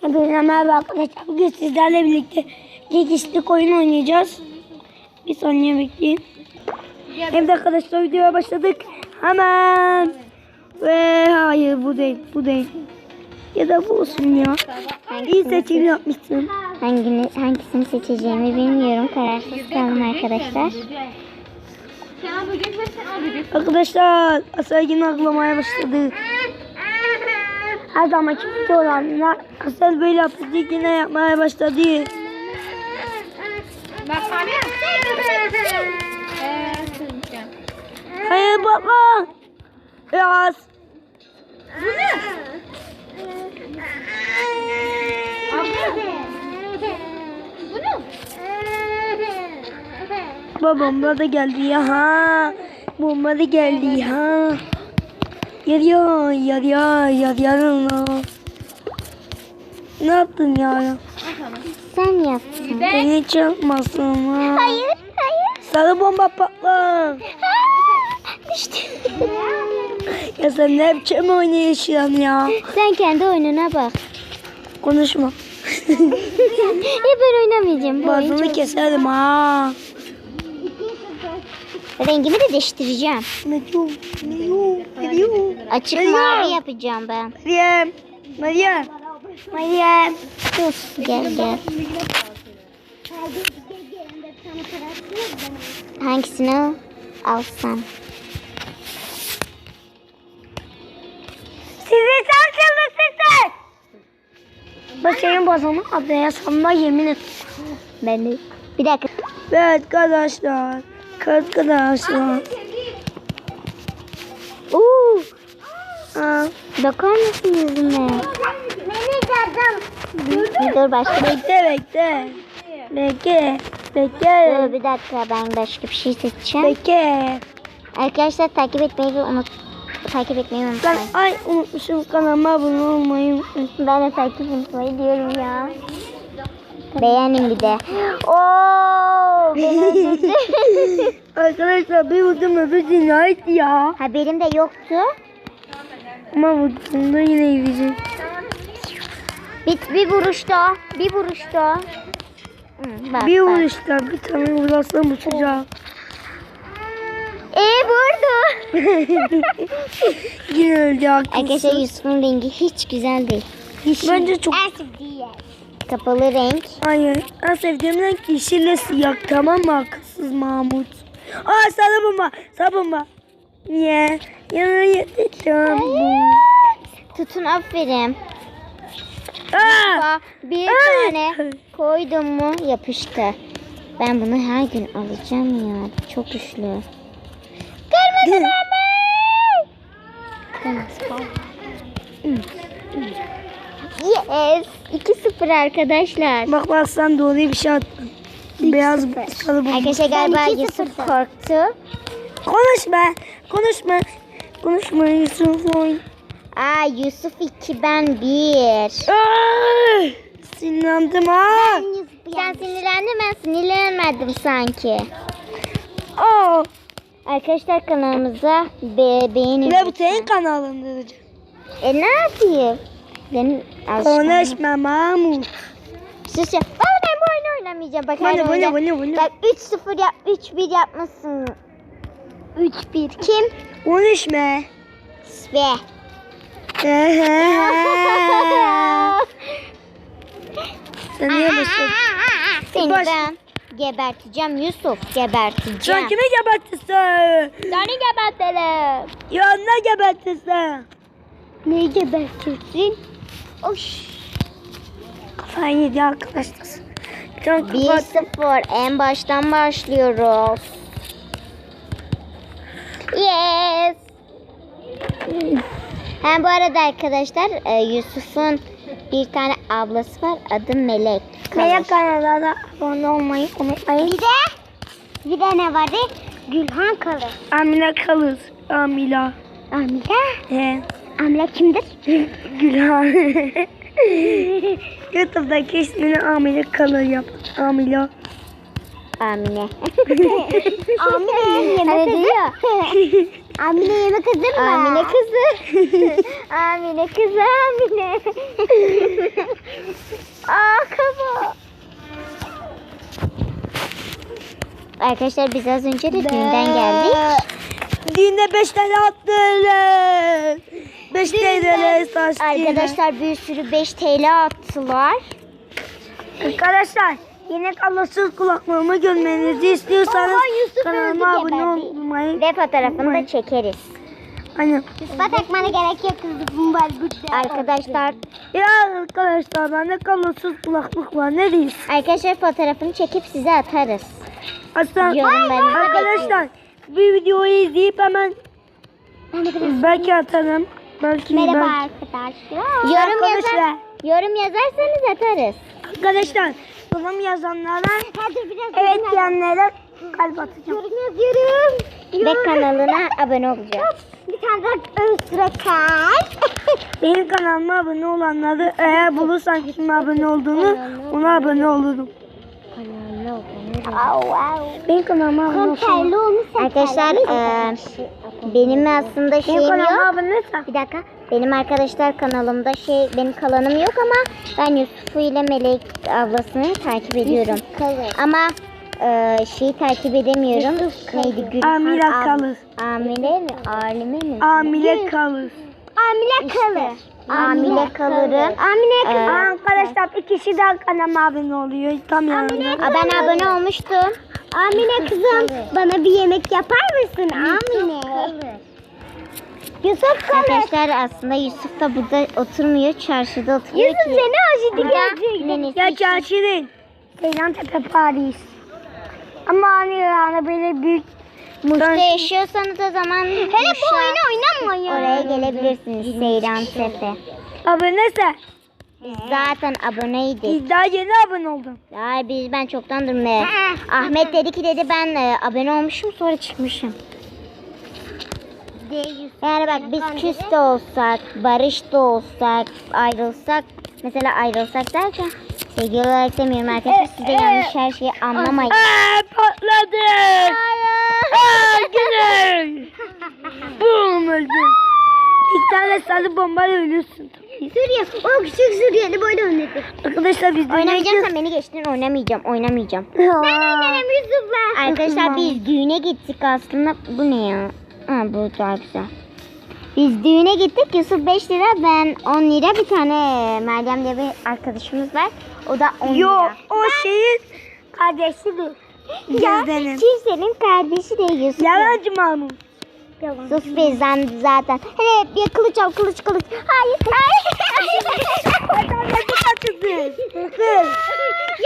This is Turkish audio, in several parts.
Hepinize merhaba arkadaşlar. Bugün sizlerle birlikte kekişlik oyun oynayacağız. Bir saniye bekleyin. Evet arkadaşlar videoya başladık. Hemen. Ve hayır bu değil. Bu değil. Ya da bu olsun ya. İyi seçim yapmışsın. Hangini, hangisini seçeceğimi bilmiyorum. Kararsız kaldım arkadaşlar. Arkadaşlar Asel yine ağlamaya Her zamanki videolarında Asel böyle yaptı yine yapmaya başladı. Hayır baba. Biraz. Babam da geldi ya ha. Bomba da geldi ha. Yarıyor, yarıyor, yarıyor. Ne yaptın ya? Sen yaptın. Beni çarpmasın ha. Hayır, hayır. Sarı bomba patlar. Düştü. Ya sen ne biçim oynuyorsun ya? Sen kendi oyununa bak. Konuşma. ya ben oynamayacağım. Bazını keserim ha. Rengimi de değiştireceğim. Ne diyor? Ne diyor? Ne diyor? Açık Meryem. mavi yapacağım ben. Meryem. Meryem. Meryem. Dur, gel gel. Hangisini alsam? Sizi sarsıldı sizler. Ben senin bazını ablaya sanma yemin et. Ben de. Bir dakika. Evet arkadaşlar. Arkadaşlar. Bakar mısın yüzüme? Dur başka bir bekle bekle. Bekle. Bekle. Dur bir dakika ben başka bir şey seçeceğim. Bekle. Arkadaşlar takip etmeyi unut takip etmeyi Ben unutmayın. ay unutmuşum kanalıma abone olmayı unutmuşum. Ben de takip etmeyi diyorum ya. Beğenin bir de. Oo, beni. Arkadaşlar bir vurdum öbür cinayet ya. Haberim de yoktu. Ama vurduğumda yine yiyecek. Bir, bir vuruşta, bir vuruşta. Hı, bak, Bir bak. vuruşta bir tane vurasam uçacak. Ee vurdu. Yine öldü Arkadaşlar arkadaşlar. Yusuf'un rengi hiç güzel değil. Bence çok Kapalı renk. Hayır. En sevdiğim renk yeşille siyah. Tamam mı akılsız Mahmut? Aa sarı bomba. Sarı bomba. Niye? Yana yeteceğim. Tutun aferin. Aa! Bak, Bir Ay. tane koydum mu yapıştı. Ben bunu her gün alacağım ya. Çok güçlü. Kırmızı Yes. 2-0 arkadaşlar. Bak bak sen doğru bir şey attın. Beyaz bomba. Arkadaşlar galiba Yusuf korktu. Konuşma. Konuşma. Konuşma Yusuf. oyun. Aa Yusuf 2 ben 1. Ay! Sinirlendim ha. Sen sinirlendin ben sinirlenmedim sanki. Aa. Arkadaşlar kanalımıza be beğenin. Ne bu senin kanalında? E ne yapayım? Benim. Konuşma Mahmut. Sus ya. Valla ben bu oyunu oynamayacağım. Bak bu ne? Bak 3-0 yap 3-1 yapmasın. 3-1 kim? Konuşma. Ve. Sen niye başladın? Seni Baş- ben geberteceğim Yusuf. Geberteceğim. Sen kimi gebertirsin? Seni gebertelim. Ya ne gebertirsin? Neyi gebertirsin? Oş. Kafayı yedi arkadaşlar. Kapat. 1-0 en baştan başlıyoruz. Yes. Ha bu arada arkadaşlar e, Yusuf'un bir tane ablası var adı Melek. Melek kanalına da abone olmayı unutmayın. Bir de bir de ne vardı? Gülhan kalır. Amine kalır. Amila. Amile. He. Amile kimdir? Gülhan. YouTube'daki ismini Amile kalır yap. Amila. Amine. Amine yemek kızı. Amine yemek kızı mı? Amine kızı. Amine kızı Amine. Aa kafa. Arkadaşlar biz az önce de düğünden geldik. Düğünde 5 tane attılar. 5 TL saçtı. Arkadaşlar bir sürü 5 TL attılar. Arkadaşlar yine kablosuz kulaklığımı görmenizi istiyorsanız Oha, kanalıma abone olmayı. Ve fotoğrafını da çekeriz. Hani Yusuf'a takmana gerek yok kızım. Arkadaşlar ya arkadaşlar bende kablosuz kulaklık var ne diyeyim? arkadaşlar fotoğrafını çekip size atarız. Aslında arkadaşlar bir videoyu izleyip hemen belki atarım. Belki belki. arkadaşlar. Yorum Arkadaşlar. yazar, yorum yazarsanız atarız. Arkadaşlar yorum yazanlara evet diyenlere kalp atacağım. yazıyorum. Ve kanalına abone olacağız. Bir tane de ön kalp. Benim kanalıma abone olanları eğer bulursan kime abone olduğunu ona abone olurum. Benim kanalıma abone olsun. Arkadaşlar eee, benim aslında şeyim yok. Bir dakika. Benim arkadaşlar kanalımda şey benim kanalım yok ama ben Yusuf'u ile Melek ablasını takip ediyorum. Ama eee şeyi takip edemiyorum. Neydi? Gülhan Amile kalır. Amile mi? Alime mi? Amile kalır. Amile kalır. Amile kalırım. Amile Aa, Arkadaşlar bir kişi daha kanalıma abone oluyor. Tam yanında. Aa, ben abone olmuştum. Amine kızım bana bir yemek yapar mısın Amine? Yusuf kalır. Arkadaşlar aslında Yusuf da burada oturmuyor. Çarşıda oturuyor Yusuf ki. seni acıdı nenesi Ya çarşı değil. Seylan Tepe Paris. Ama hani yani böyle büyük Muş'ta yaşıyorsanız o zaman Hele bu oyunu oynamayın. Oraya gelebilirsiniz Seyran Tepe. abonese. Biz zaten aboneydik. Daha yeni abone oldum. Ya biz ben çoktandır mı? Ahmet dedi ki dedi ben e, abone olmuşum sonra çıkmışım. Yani bak biz küs de olsak, barış da olsak, ayrılsak, mesela ayrılsak derken sevgili olarak demiyorum arkadaşlar siz de yanlış her şeyi anlamayın. Aa, patladı. Aa, güney. Bum öldüm. Bir tane sarı bombayla ölürsün. Suriye, o küçük Suriyeli böyle oynadık. Arkadaşlar biz düğüne Oynamayacaksan beni geçtin oynamayacağım, oynamayacağım. gidiyoruz. Yusuf'la. Arkadaşlar biz düğüne gittik aslında. Bu ne ya? Ha bu daha güzel. Biz düğüne gittik. Yusuf 5 lira, ben 10 lira. Bir tane Meryem diye bir arkadaşımız var. O da 10 Yok lira. o şeyin kardeşidir. Ya Gözde'nin. kimsenin kardeşi değil Yusuf. Yalancı Mahmut. Yusuf bizden zaten. Hele ya kılıç al kılıç kılıç. Hayır hayır. Kız.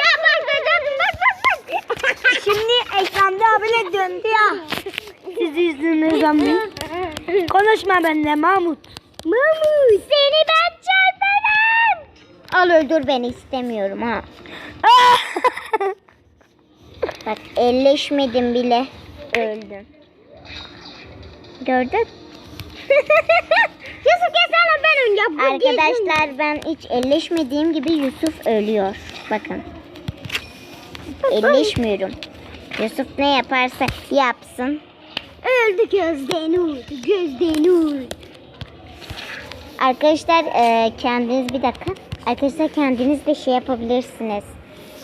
ya bak bak bak bak. Şimdi ekranda abone döndü ya. Sizi yüzünüzden bir. Konuşma benimle Mahmut. Mamu seni ben çarparım. Al öldür beni istemiyorum ha. Bak elleşmedim bile. Öldüm. Gördün? Yusuf gel sana ben önce. Arkadaşlar ben hiç elleşmediğim gibi Yusuf ölüyor. Bakın. Elleşmiyorum. Yusuf ne yaparsa yapsın. Öldü gözde nur, gözde nur. Arkadaşlar e, kendiniz bir dakika. Arkadaşlar kendiniz de şey yapabilirsiniz.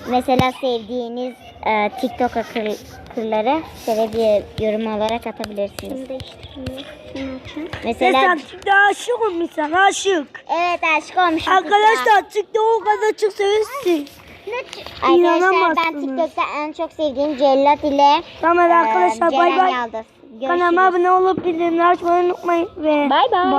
Mesela sevdiğiniz e, TikTok akılları şöyle bir yorum olarak atabilirsiniz. Mesela Sen çıktı aşık olmuşsun aşık. evet aşık olmuşum. Arkadaşlar çıktı o kadar çok seversin. Arkadaşlar ben İnanamazsınız. TikTok'ta en çok sevdiğim Cellat ile Tamam e, arkadaşlar bay Ceren bay. Yaldız. Kanalıma Görüşürüz. abone olup bildirimleri açmayı unutmayın ve Bay bay.